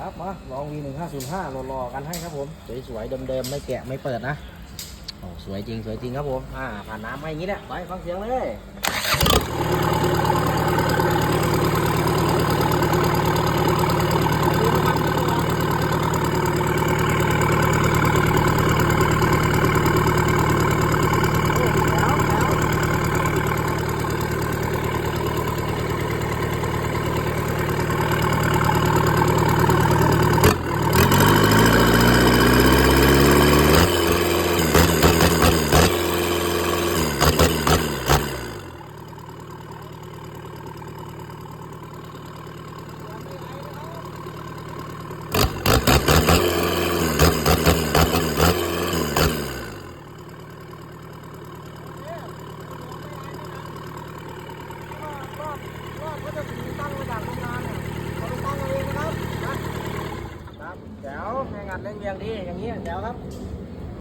ครับมาลอง V 1 5 0 5รอๆกันให้ครับผม สวยๆเดิมๆไม่แกะไม่เปิดนะโอ้สวยจริงสวยจริงครับผม อ่าผ่านน้ำมาอย่างนี้แหละไปฟังเสียงเลย ก็จะถึงตั้งมาจากโรงงานเนี่ยเราไปตั้ งัดเล่นเวียงดีอย่างนี้เดี๋ยวครับ